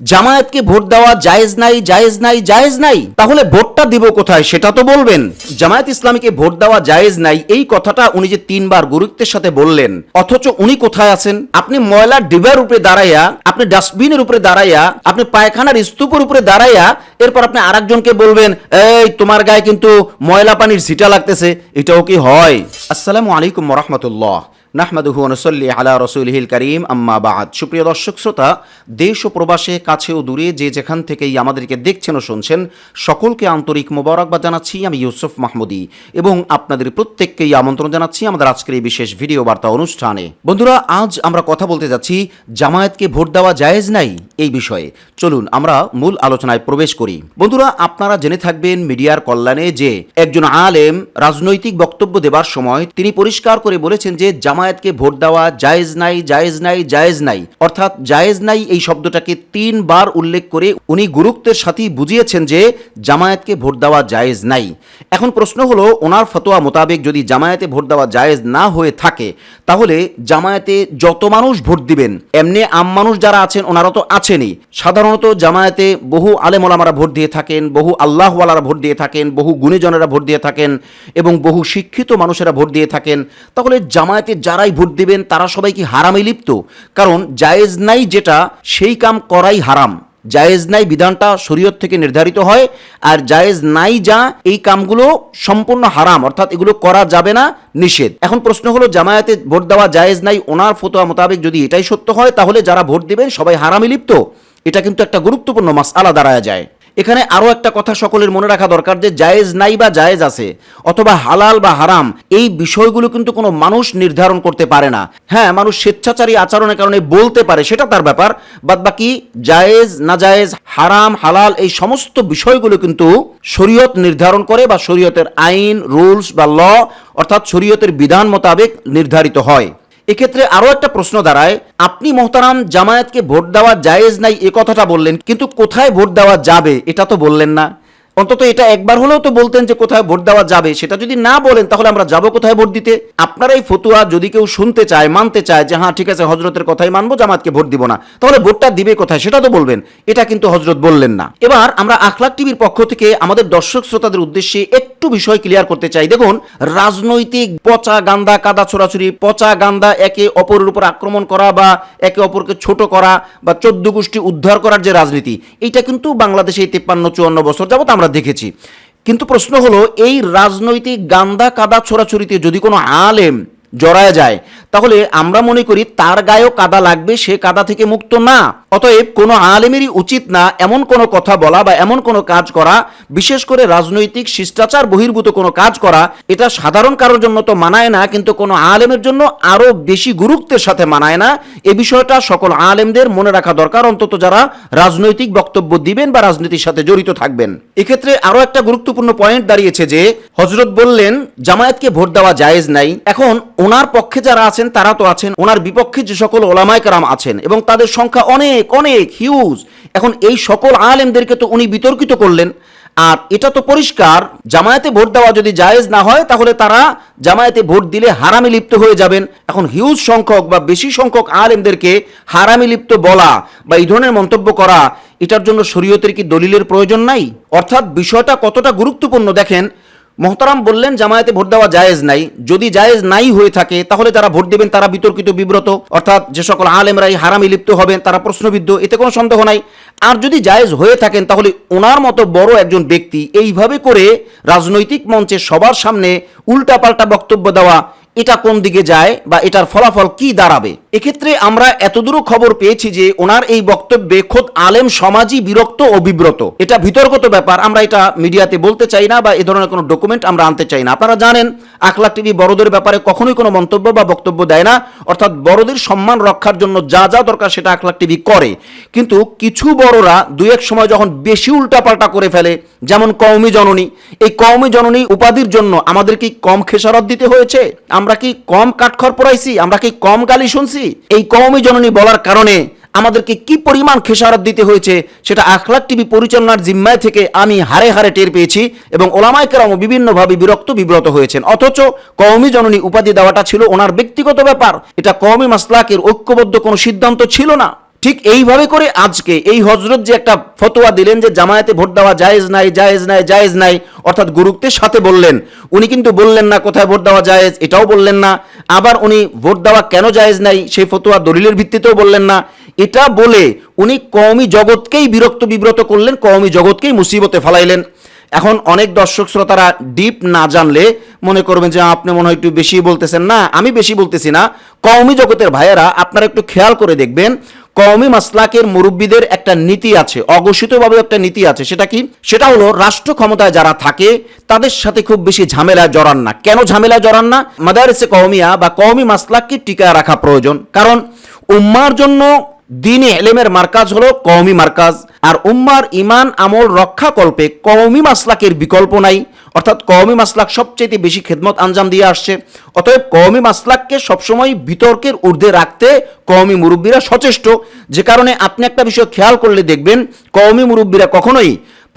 জামায়াতকে vote দেওয়া জায়েজ নাই জায়েজ নাই জায়েজ নাই। তাহলে ভোটটা দিব কোথায় সেটা তো বলবেন। জামায়াত ইসলামীকে ভোট দেওয়া জায়েজ নাই, এই কথাটা উনি যে তিনবার গুরুত্বের সাথে বললেন, অথচ উনি কোথায় আছেন? আপনি ময়লার ডিবার উপরে দাঁড়াইয়া, আপনি ডাস্টবিনের উপরে দাঁড়াইয়া, আপনি পায়খানার স্তূপের উপরে দাঁড়াইয়া, এরপর আপনি আরেকজনকে বলবেন, এই, তোমার গায়ে কিন্তু ময়লা পানির ছিটা লাগতেছে। এটাও কি হয়? আসসালামু আলাইকুম রহমতুল্লাহ। নাহমাদুহু নসল্লি আলা রসুলহিল করিম, আম্মা বাদ। সুপ্রিয় দর্শক, শ্রোতা, দেশ ও প্রবাসে, কাছে ও দূরে যে যেখান থেকেই আমাদেরকে দেখছেন ও শুনছেন, সকলকে আন্তরিক মোবারকবাদ জানাচ্ছি, আমি ইউসুফ মাহমুদি। এবং আপনাদের প্রত্যেককেই আমন্ত্রণ জানাচ্ছি আমাদের আজকের এই বিশেষ ভিডিও বার্তা অনুষ্ঠানে। বন্ধুরা, আজ আমরা কথা বলতে যাচ্ছি, জামায়াতকে ভোট দেওয়া জায়েজ নাই? এই বিষয়ে। চলুন, আমরা মূল আলোচনায় প্রবেশ করি। বন্ধুরা, আপনারা জেনে থাকবেন মিডিয়ার কল্যাণে যে একজন আলেম রাজনৈতিক বক্তব্য দেবার সময় তিনি পরিষ্কার করে বলেছেন যে জামায়াতকে ভোট দেওয়া জায়েজ নাই জায়েজ নাই জায়েজ নাই। অর্থাৎ জায়েজ নাই এই শব্দটাকে তিনবার উল্লেখ করে উনি গুরুত্বের সাথেই বুঝিয়েছেন যে জামায়াতকে ভোট দেওয়া জায়েজ নাই। এখন প্রশ্ন হলো, ওনার ফতোয়া মোতাবেক যদি জামায়াতে ভোট দেওয়া জায়েজ না হয়ে থাকে, তাহলে জামায়াতে যত মানুষ ভোট দিবেন, এমনি আম মানুষ যারা আছেন, ওনারা তো আছেনই। সাধারণত জামায়াতে বহু আলেমলামারা ভোট দিয়ে থাকেন, বহু আল্লাহওয়ালারা ভোট দিয়ে থাকেন, বহু গুণীজনেরা ভোট দিয়ে থাকেন, এবং বহু শিক্ষিত মানুষেরা ভোট দিয়ে থাকেন। তাহলে জামায়াতে যারাই ভোট দিবেন, তারা সবাই কি হারামে লিপ্ত? কারণ জায়েজ নাই যেটা, সেই কাম করাই হারাম। জায়েজ নাই বিধানটা শরীয়ত থেকে নির্ধারিত হয়, আর জায়েজ নাই যা, এই কামগুলো সম্পূর্ণ হারাম। অর্থাৎ এগুলো করা যাবে না, নিষেধ। এখন প্রশ্ন হলো, জামায়াতে ভোট দেওয়া জায়েজ নাই, ওনার ফতোয়া মোতাবেক যদি এটাই সত্য হয়, তাহলে যারা ভোট দিবেন সবাই হারামে লিপ্ত? এটা কিন্তু একটা গুরুত্বপূর্ণ মাস আলা দাঁড়ায় যায়। এখানে আরও একটা কথা সকলের মনে রাখা দরকার যে জায়েজ নাই বা জায়েজ আছে অথবা হালাল বা হারাম, এই বিষয়গুলো কিন্তু কোনো মানুষ নির্ধারণ করতে পারে না। হ্যাঁ মানুষ স্বেচ্ছাচারী আচরণের কারণে বলতে পারে, সেটা তার ব্যাপার, বাদ বাকি জায়েজ, না জায়েজ, হারাম, হালাল, এই সমস্ত বিষয়গুলো কিন্তু শরীয়ত নির্ধারণ করে বা শরীয়তের আইন, রুলস বা ল, অর্থাৎ শরীয়তের বিধান মোতাবেক নির্ধারিত হয়। এক্ষেত্রে আরও একটা প্রশ্ন দাঁড়ায়। আপনি মোহতারাম জামায়াতকে ভোট দেওয়া জায়েজ নাই এ কথাটা বললেন, কিন্তু কোথায় ভোট দেওয়া যাবে এটা তো বললেন না। অন্তত এটা একবার হলেও তো বলতেন যে কোথায় ভোট দেওয়া যাবে, সেটা যদি না বলেন তাহলে আমরা যাব কোথায় ভোট দিতে? আপনার এই ফতুয়া যদি কেউ শুনতে চায়, মানতে চায় যে হ্যাঁ ঠিক আছে হজরতের কথাই মানবো জামাতকে ভোট দিব না। তাহলে ভোটটা দিবে কোথায়, সেটা তো বলবেন। এটা কিন্তু হজরত বললেন না। এবার আমরা আখলাক টিভির পক্ষ থেকে আমাদের দর্শক শ্রোতাদের উদ্দেশ্যে একটু বিষয় ক্লিয়ার করতে চাই। দেখুন, রাজনৈতিক পচা গান্দা, কাদা ছোড়াছুরি পচা গান্দা একে অপরের উপর আক্রমণ করা বা একে অপরকে ছোট করা বা চোদ্দ গোষ্ঠী উদ্ধার করার যে রাজনীতি, এটা কিন্তু বাংলাদেশে তেপ্পান্ন, চুয়ান্ন বছর যাবত আমরা দেখেছি। কিন্তু প্রশ্ন হলো এই রাজনৈতিক গান্দা কাদা ছোড়াছুরিতে যদি কোনো আলেম জড়ায় যায়। তাহলে আমরা মনে করি তার গায়েও কাদা লাগবে, সে কাদা থেকে মুক্ত না। অতএব কোনো আলেমেরই উচিত না এমন কোনো কথা বলা বা এমন কোনো কাজ করা, বিশেষ করে রাজনৈতিক শিষ্টাচার বহির্ভূত কোনো কাজ করা, এটা সাধারণ কারোর জন্য তো মানায় না, কিন্তু কোনো আলেমের জন্য আরও বেশি গুরুত্বের সাথে মানায় না। এ বিষয়টা সকল আলেমদের মনে রাখা দরকার, অন্তত যারা রাজনৈতিক বক্তব্য দিবেন বা রাজনীতির সাথে জড়িত থাকবেন। এক্ষেত্রে আরও একটা গুরুত্বপূর্ণ পয়েন্ট দাঁড়িয়েছে যে হজরত বললেন, জামায়াতকে ভোট দেওয়া জায়েজ নাই। এখন ওনার পক্ষে যারা আছেন, তারা তো আছেন। ওনার বিপক্ষে যে সকল ওলামায় কারাম আছেন এবং তাদের সংখ্যা অনেক অনেক হিউজ এখন এই সকল আলেমদেরকে তো উনি বিতর্কিত করলেন। আর এটা তো পরিষ্কার, জামায়াতে ভোট দেওয়া যদি জায়েজ না হয়, তাহলে তারা জামায়াতে ভোট দিলে হারামে লিপ্ত হয়ে যাবেন। এখন হিউজ সংখ্যক বা বেশি সংখ্যক আলেমদেরকে হারামে লিপ্ত বলা বা এই ধরনের মন্তব্য করা, এটার জন্য শরীয়তের কি দলিলের প্রয়োজন নাই? অর্থাৎ বিষয়টা কতটা গুরুত্বপূর্ণ দেখেন মহতারাম বললেন, জামায়াতে ভোট দেওয়া জায়েজ নাই। যদি জায়েজ নাই হয়ে থাকে, তাহলে যারা ভোট দেবেন, তারা বিতর্কিত, বিব্রত। অর্থাৎ যে সকল আলেমরাই হারামি লিপ্ত হবেন, তারা প্রশ্নবিদ্ধ, এতে কোনো সন্দেহ নাই। আর যদি জায়েজ হয়ে থাকেন, তাহলে ওনার মতো বড় একজন ব্যক্তি এইভাবে করে রাজনৈতিক মঞ্চে সবার সামনে উল্টাপাল্টা বক্তব্য দেওয়া, এটা কোন দিকে যায় বা এটার ফলাফল কি দাঁড়াবে? এক্ষেত্রে আমরা এতদূরও খবর পেয়েছি যে ওনার এই বক্তব্যে খোদ আলেম সমাজই বিরক্ত ও বিব্রত। এটা বিতর্কত ব্যাপার, আমরা এটা মিডিয়াতে বলতে চাই না বা এ ধরনের কোনো ডকুমেন্ট আমরা আনতে চাই না। আপনারা জানেন আখলা টিভি বড়দের ব্যাপারে কখনোই কোনো মন্তব্য বা বক্তব্য দেয় না, অর্থাৎ বড়দের সম্মান রক্ষার জন্য যা যা দরকার সেটা আখলাক টিভি করে। কিন্তু কিছু বড়রা দু এক সময় যখন বেশি উল্টাপাল্টা করে ফেলে, যেমন কওমি জননী, এই কওমি জননী উপাধির জন্য আমাদের কি কম খেসারত দিতে হয়েছে? আমরা কি কম কাঠখড় পড়াইছি? আমরা কি কম গালি শুনছি? এই কওমি জননী বলার কারণে আমাদেরকে কি পরিমাণ খেসারত দিতে হয়েছে, সেটা আখলাক টিভি পরিচালনার জিম্মায় থেকে আমি হারে হারে টের পেয়েছি এবং ওলামাই কেরামও বিভিন্নভাবে বিরক্ত বিব্রত হয়েছেন। অথচ কওমি জননী উপাধি দেওয়াটা ছিল ওনার ব্যক্তিগত ব্যাপার। এটা কওমি মাসলাকের ঐক্যবদ্ধ কোনো সিদ্ধান্ত ছিল না। ঠিক এইভাবে করে আজকে এই হজরত যে একটা ফতোয়া দিলেন যে জামায়াতে ভোট দেওয়া জায়েজ নাই জায়েজ নাই জায়েজ নাই, অর্থাৎ গুরুত্বের সাথে বললেন। উনি কিন্তু বললেন না কোথায় ভোট দেওয়া জায়েজ, এটাও বললেন না। আবার উনি ভোট দেওয়া কেন জায়েজ নাই, সেই ফতোয়া দলিলের ভিত্তিতেও বললেন না। এটা বলে উনি কওমি জগৎকেই বিরক্ত বিব্রত করলেন, কওমি জগৎকেই মুসিবতে ফেলাইলেন। এখন অনেক দর্শক শ্রোতারা ডিপ না জানলে মনে করবেন যে আপনি মনে হয় একটু বেশি বলতেছেন। না, আমি বেশি বলতেছি না। কওমি জগতের ভাইয়েরা, আপনারা একটু খেয়াল করে দেখবেন কওমি মাসলাকের মুরব্বীদের একটা নীতি আছে, অঘোষিতভাবে একটা নীতি আছে, সেটা কি? সেটা হলো রাষ্ট্র ক্ষমতায় যারা থাকে, তাদের সাথে খুব বেশি ঝামেলা জড়ান না। কেন ঝামেলায় জড়ান না? মাদারেসে কওমিয়া বা কওমি মাসলাককে টিকা রাখা প্রয়োজন। কারণ উম্মার জন্য দিনে এলেমের মার্কাজ হলো কওমি মার্কাজ। আর উম্মার ইমান আমল রক্ষাকল্পে কওমি মাসলাকের বিকল্প নাই। অর্থাৎ কওমি মাসলাক সবচেয়ে বেশি খেদমত আঞ্জাম দিয়ে আসছে। অতএব কওমি মাসলাককে সবসময় বিতর্কের ঊর্ধ্বে রাখতে কওমি মুরব্বীরা সচেষ্ট। যে কারণে আপনি একটা বিষয় খেয়াল করলে দেখবেন, কওমি মুরব্বীরা কখনোই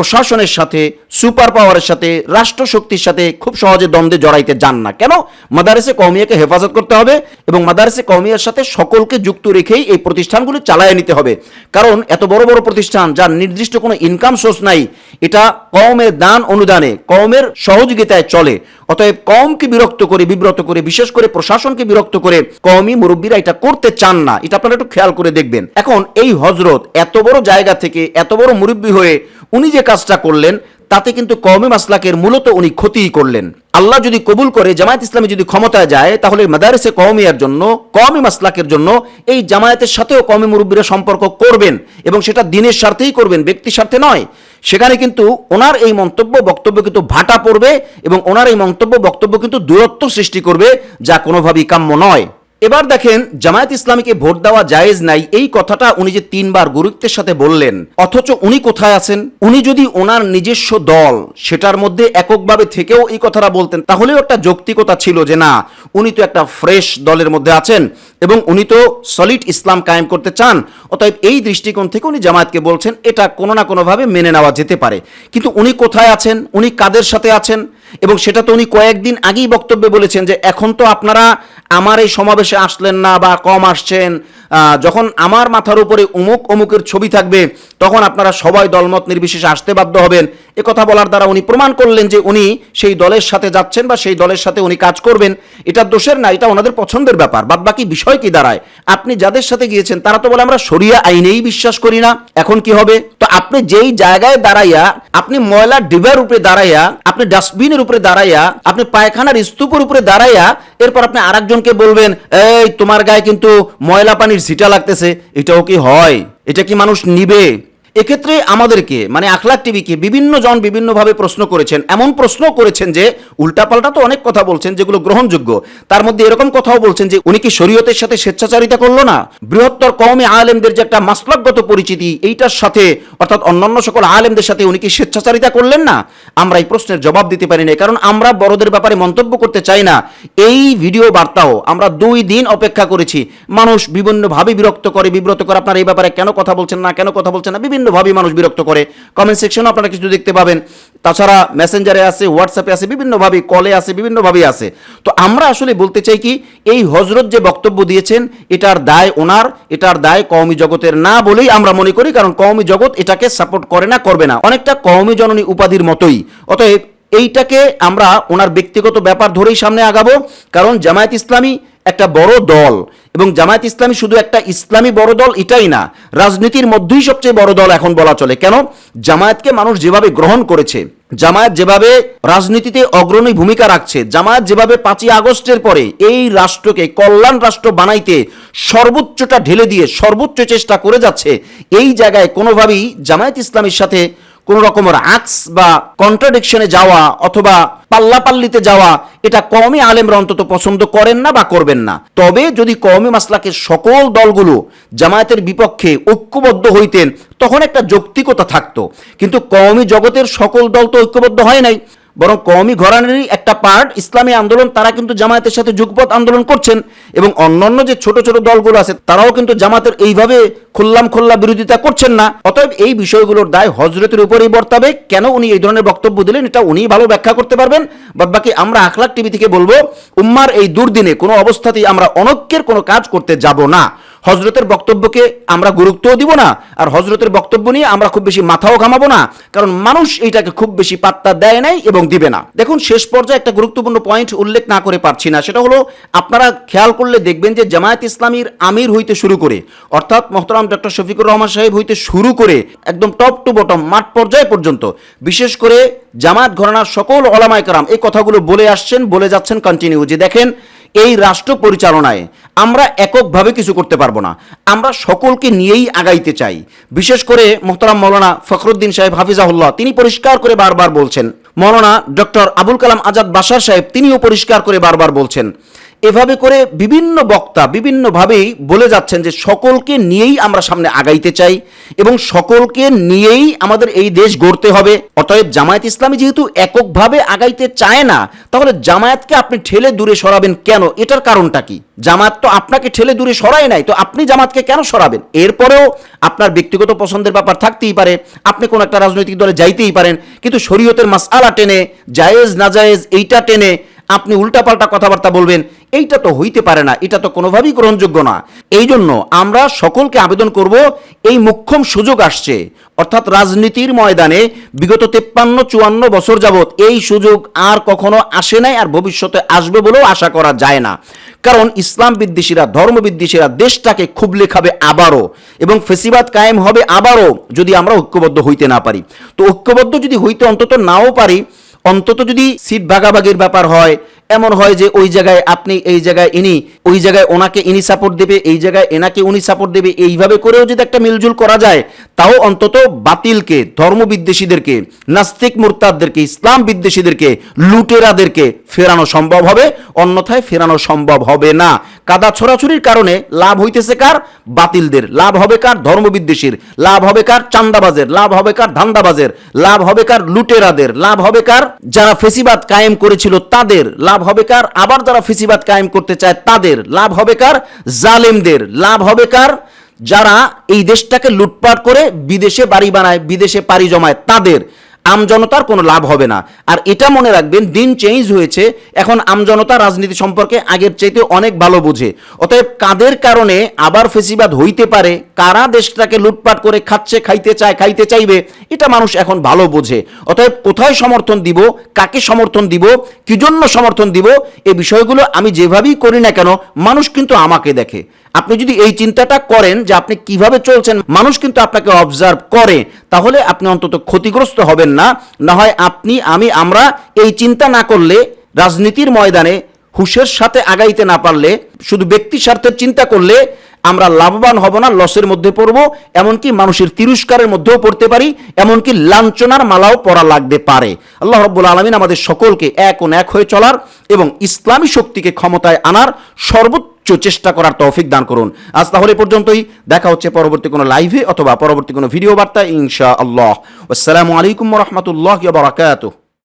প্রশাসনের সাথে সুপার পাওয়ারের সাথে, রাষ্ট্রশক্তির সাথে খুব সহজে দ্বন্দ্বে জড়াইতে যান না। কেন? মাদারেসে কৌমিয়াকে হেফাজত করতে হবে এবং মাদারেসে কৌমিয়ার সাথে সকলকে যুক্ত রেখেই এই প্রতিষ্ঠানগুলি চালায় নিতে হবে। কারণ এত বড় বড় প্রতিষ্ঠান যার নির্দিষ্ট কোনো ইনকাম সোর্স নাই, এটা কওমের দান অনুদানে, কওমের সহযোগিতায় চলে। অতএব কমকে বিরক্ত করে, বিব্রত করে, বিশেষ করে প্রশাসনকে বিরক্ত করে কওমি মুরব্বীরা এটা করতে চান না। এটা আপনারা একটু খেয়াল করে দেখবেন। এখন এই হজরত এত বড় জায়গা থেকে, এত বড় মুরব্বী হয়ে উনি যে কাজটা করলেন, তাতে কিন্তু কওমি মাসলাকের মূলত উনি ক্ষতিই করলেন। আল্লাহ যদি কবুল করে, জামায়াত ইসলামী যদি ক্ষমতায় যায়, তাহলে মাদারেসে কওমিয়ার জন্য, কওমি মাসলাকের জন্য এই জামায়াতের সাথেও কওমি মুরব্বীরা সম্পর্ক করবেন এবং সেটা দিনের স্বার্থেই করবেন ব্যক্তি স্বার্থে নয়। সেখানে কিন্তু ওনার এই মন্তব্য, বক্তব্য কিন্তু ভাটা পড়বে এবং ওনার এই মন্তব্য, বক্তব্য কিন্তু দূরত্ব সৃষ্টি করবে, যা কোনোভাবেই কাম্য নয়। এবার দেখেন, জামায়াত ইসলামীকে ভোট দেওয়া জায়েজ নাই, এই কথাটা উনি যে তিনবার গুরুত্বের সাথে বললেন, অথচ উনি কোথায় আছেন? উনি যদি ওনার নিজস্ব দল, সেটার মধ্যে এককভাবে থেকেও এই কথাটা বলতেন, তাহলেও একটা যৌক্তিকতা ছিল যে না, উনি তো একটা ফ্রেশ দলের মধ্যে আছেন এবং উনি তো সলিড ইসলাম কায়েম করতে চান। অতএব এই দৃষ্টিকোণ থেকে উনি জামায়াতকে বলছেন, এটা কোনো না কোনোভাবে মেনে নেওয়া যেতে পারে। কিন্তু উনি কোথায় আছেন? উনি কাদের সাথে আছেন? এবং সেটা তো উনি কয়েকদিন আগেই বক্তব্যে বলেছেন যে এখন তো আপনারা আমার এই সমাবেশে আসলেন না বা কম আসছেন যখন আমার মাথার উপরে অমুক অমুকের ছবি থাকবে, তখন আপনারা সবাই দলমত নির্বিশেষে আসতে বাধ্য হবেন। এ কথা বলার দ্বারা উনি প্রমাণ করলেন যে উনি সেই দলের সাথে যাচ্ছেন বা সেই দলের সাথে উনি কাজ করবেন। এটা দোষের না, এটা ওনাদের পছন্দের ব্যাপার। বাদ বাকি বিষয় কি দাঁড়ায়? আপনি যাদের সাথে গিয়েছেন, তারা তো বলে আমরা সরিয়া আইনেই বিশ্বাস করি না। এখন কি হবে? তো আপনি যেই জায়গায় দাঁড়াইয়া, আপনি ময়লা ডিবার উপরে দাঁড়াইয়া, আপনি ডাস্টবিনের উপরে দাঁড়াইয়া, আপনি পায়খানার স্তূপের উপরে দাঁড়াইয়া, এরপর আপনি আরেকজনকে বলবেন, এই, তোমার গায়ে কিন্তু ময়লা পানির ছিটা লাগতেছে এটাও কি হয়? এটা কি মানুষ নিবে? এক্ষেত্রে আমাদেরকে মানে আখলাক টিভিকে বিভিন্ন জন বিভিন্নভাবে প্রশ্ন করেছেন। এমন প্রশ্ন করেছেন যে, উল্টাপাল্টা তো অনেক কথা বলছেন যেগুলো গ্রহণযোগ্য। তার মধ্যে এরকম কথাও বলছেন যে, উনি কি শরীয়তের সাথে স্বেচ্ছাচারিতা করল না? বৃহত্তর কওমে আলেমদের যে একটা মাসলাকগত পরিচিতি, এইটার সাথে, অর্থাৎ অন্যান্য সকল আলেমদের সাথে উনি কি স্বেচ্ছাচারিতা করলেন না? আমরা এই প্রশ্নের জবাব দিতে পারি না কারণ আমরা বড়দের ব্যাপারে মন্তব্য করতে চাই না। এই ভিডিও বার্তাও আমরা দুই দিন অপেক্ষা করেছি। মানুষ বিভিন্নভাবে বিরক্ত করে, বিব্রত করে, আপনারা এই ব্যাপারে কেন কথা বলছেন না, কেন কথা বলছেন না বিভিন্নভাবে মানুষ বিরক্ত করে। কমেন্ট সেকশনে আপনারা কিছু দেখতে পাবেন। তাছাড়া মেসেঞ্জারে আছে হোয়াটসঅ্যাপে আছে, বিভিন্নভাবে কলে আছে বিভিন্নভাবে আছে। তো আমরা আসলে বলতে চাই কি, এই হজরত যে বক্তব্য দিয়েছেন, এটার দায় ওনার, এটার দায় কওমি জগতের না বলেই আমরা মনে করি, কারণ কওমি জগৎ এটাকে সাপোর্ট করে না, করবে না। অনেকটা কওমি জননী উপাধির মতোই। অতএব এইটাকে আমরা ওনার ব্যক্তিগত ব্যাপার ধরেই সামনে আগাবো, কারণ জামায়াত ইসলামী একটা বড় দল এবং জামায়াত ইসলামী শুধু একটা ইসলামী বড় দল এটাই না, রাজনীতির মধ্যেই সবচেয়ে বড় দল এখন বলা চলে। কেন? জামায়াতকে মানুষ যেভাবে গ্রহণ করেছে, জামায়াত যেভাবে রাজনীতিতে অগ্রণী ভূমিকা রাখছে, জামায়াত যেভাবে পাঁচই আগস্টের পরে এই রাষ্ট্রকে কল্যাণ রাষ্ট্র বানাইতে সর্বোচ্চটা ঢেলে দিয়ে সর্বোচ্চ চেষ্টা করে যাচ্ছে, এই জায়গায় কোনোভাবেই জামায়াত ইসলামের সাথে কোন রকমের আক্স বা কন্ট্রাডিকশনে যাওয়া অথবা পাল্লাপাল্লিতে যাওয়া, এটা কমই আলেমরা অন্তত পছন্দ করেন না বা করবেন না। তবে যদি কওমি মাসলাকের সকল দলগুলো জামায়াতের বিপক্ষে ঐক্যবদ্ধ হইতেন, তখন একটা যৌক্তিকতা থাকতো। কিন্তু কওমি জগতের সকল দল তো ঐক্যবদ্ধ হয় নাই। বরং কওমি ঘরানেরই একটা পার্ট ইসলামী আন্দোলন, তারা কিন্তু জামায়াতের সাথে যুগপথ আন্দোলন করছেন এবং অন্যান্য যে ছোট ছোট দলগুলো আছে, তারাও কিন্তু জামাতের এইভাবে খুল্লাম খোল্লা বিরোধিতা করছেন না। অতএব এই বিষয়গুলোর দায় হজরতের উপরেই বর্তাবে। কেন উনি এই ধরনের বক্তব্য দিলেন, এটা উনি ভালো ব্যাখ্যা করতে পারবেন। বাদ বাকি আমরা আখলাক টিভি থেকে বলব, উম্মার এই দুর্দিনে কোনো অবস্থাতেই আমরা অনৈক্যের কোনো কাজ করতে যাব না। হজরতের বক্তব্যকে আমরা গুরুত্বও দিব না, আর হজরতের বক্তব্য নিয়ে আমরা খুব বেশি মাথাও ঘামাবো না, কারণ মানুষ এইটাকে খুব বেশি পাত্তা দেয় নাই এবং দিবে না। দেখুন, শেষ পর্যায়ে একটা গুরুত্বপূর্ণ পয়েন্ট উল্লেখ না করে পারছি না, সেটা হলো আপনারা খেয়াল করলে দেখবেন যে জামায়াত ইসলামীর আমির হইতে শুরু করে, অর্থাৎ মোহতারাম ডক্টর শফিকুর রহমান সাহেব হইতে শুরু করে একদম টপ টু বটম মাঠ পর্যায় পর্যন্ত, বিশেষ করে জামায়াত ঘরানার সকল ওলামায় কারাম এই কথাগুলো বলে আসছেন, বলে যাচ্ছেন কন্টিনিউ যে দেখেন এই রাষ্ট্র পরিচালনায় আমরা এককভাবে কিছু করতে পারব না। আমরা সকলকে নিয়েই আগাইতে চাই। বিশেষ করে মোহতারাম মৌলানা ফখরুদ্দিন সাহেব হাফিজাহুল্লাহ, তিনি পরিষ্কার করে বারবার বলছেন। মৌলানা ডক্টর আবুল কালাম আজাদ বাসার সাহেব, তিনিও পরিষ্কার করে বারবার বলছেন। এভাবে করে বিভিন্ন বক্তা বিভিন্নভাবেই বলে যাচ্ছেন যে সকলকে নিয়েই আমরা সামনে আগাইতে চাই এবং সকলকে নিয়েই আমাদের এই দেশ গড়তে হবে। অতএব জামায়াত ইসলামী যেহেতু এককভাবে আগাইতে চায় না, তাহলে জামায়াতকে আপনি ঠেলে দূরে সরাবেন কেন? এটার কারণটা কি? জামায়াত তো আপনাকে ঠেলে দূরে সরায় নাই, তো আপনি জামাতকে কেন সরাবেন? এরপরেও আপনার ব্যক্তিগত পছন্দের ব্যাপার থাকতেই পারে, আপনি কোন একটা রাজনৈতিক দলে যাইতেই পারেন, কিন্তু শরীয়তের মাসআলা টেনে, জায়েজ নাজায়েজ এইটা টেনে আপনি উল্টাপাল্টা কথাবার্তা বলবেন, এইটা তো হইতে পারে না, এটা তো কোনোভাবেই গ্রহণযোগ্য না। এই জন্য আমরা সকলকে আবেদন করব, এই মুখ্যম সুযোগ আসছে। অর্থাৎ রাজনীতির ময়দানে বিগত তেপ্পান্ন, চুয়ান্ন বছর যাবৎ এই সুযোগ আর কখনো আসে নাই আর ভবিষ্যতে আসবে বলেও আশা করা যায় না। কারণ ইসলাম বিদ্বেষীরা, ধর্ম বিদ্বেষীরা দেশটাকে খাবে আবারও এবং ফেসিবাদ কায়েম হবে আবারও যদি আমরা ঐক্যবদ্ধ হইতে না পারি। তো ঐক্যবদ্ধ যদি হইতে অন্তত নাও পারি অন্তত যদি সিট ভাগাভাগির ব্যাপার হয় এমন হয় যে ওই জায়গায় আপনি এই জায়গায় ইনি, ওই জায়গায় ওনাকে ইনি সাপোর্ট দেবে, এই জায়গায় এনাকে উনি সাপোর্ট দেবে, এইভাবে করেও যদি একটা মিলজুল করা যায়, তাও অন্তত বাতিলকে ধর্ম বিদ্বেষীদেরকে নাস্তিক মুরতাদদেরকে, ইসলাম বিদ্বেষীদেরকে, লুটেরাদেরকে ফেরানো সম্ভব হবে, অন্যথায় ফেরানো সম্ভব হবে না। কাদা ছড়াছড়ির কারণে লাভ হইতেছে কার? বাতিলদের। লাভ হবে কার? ধর্ম বিদ্বেষীর লাভ হবে কার? চান্দাবাজের। লাভ হবে কার? ধান্দাবাজের। লাভ হবে কার? লুটেরাদের। লাভ হবে কার? যারা ফেসিবাদ কায়েম করেছিল তাদের। লাভ হবে কার? আবার যারা ফিসিবাদ কায়েম করতে চায় তাদের লাভ হবে কার? জালেমদের। লাভ হবে কার? যারা এই দেশটাকে লুটপাট করে বিদেশে বাড়ি বানায়, বিদেশে পাড়ি জমায়, তাদের। আমজনতার কোনো লাভ হবে না। আর এটা মনে রাখবেন, দিন চেঞ্জ হয়েছে, এখন আমজনতা রাজনীতি সম্পর্কে আগের চাইতে অনেক ভালো বোঝে। অতএব কাদের কারণে আবার ফেসিবাদ হইতে পারে, কারা দেশটাকে লুটপাট করে খাচ্ছে, খাইতে চায়, খাইতে চাইবে, এটা মানুষ এখন ভালো বোঝে। অতএব কোথায় সমর্থন দিব, কাকে সমর্থন দিব কি জন্য সমর্থন দিব এই বিষয়গুলো আমি যেভাবেই করি না কেন, মানুষ কিন্তু আমাকে দেখে। আপনি যদি এই চিন্তাটা করেন যে আপনি কীভাবে চলছেন, মানুষ কিন্তু আপনাকে অবজার্ভ করে, তাহলে আপনি অন্তত ক্ষতিগ্রস্ত হবেন না। না হয় আপনি, আমি, আমরা এই চিন্তা না করলে, রাজনীতির ময়দানে হুশের সাথে আগাইতে না পারলে, শুধু ব্যক্তি স্বার্থের চিন্তা করলে, আমরা লাভবান হব না, লসের মধ্যে পড়ব, এমনকি মানুষের তিরস্কারের মধ্যেও পড়তে পারি, এমনকি লাঞ্ছনার মালাও পড়া লাগতে পারে। আল্লাহ রব্বুল আলমিন আমাদের সকলকে এক ও এক হয়ে চলার এবং ইসলামী শক্তিকে ক্ষমতায় আনার সর্বোচ্চ চেষ্টা করার তৌফিক দান করুন। আজ তাহলে পর্যন্তই। দেখা হচ্ছে পরবর্তী কোনো লাইভে অথবা পরবর্তী কোনো ভিডিও বার্তা ইনশা আল্লাহ আসসালামু আলাইকুম রহমতুল্লাহ বারাকাতুহ।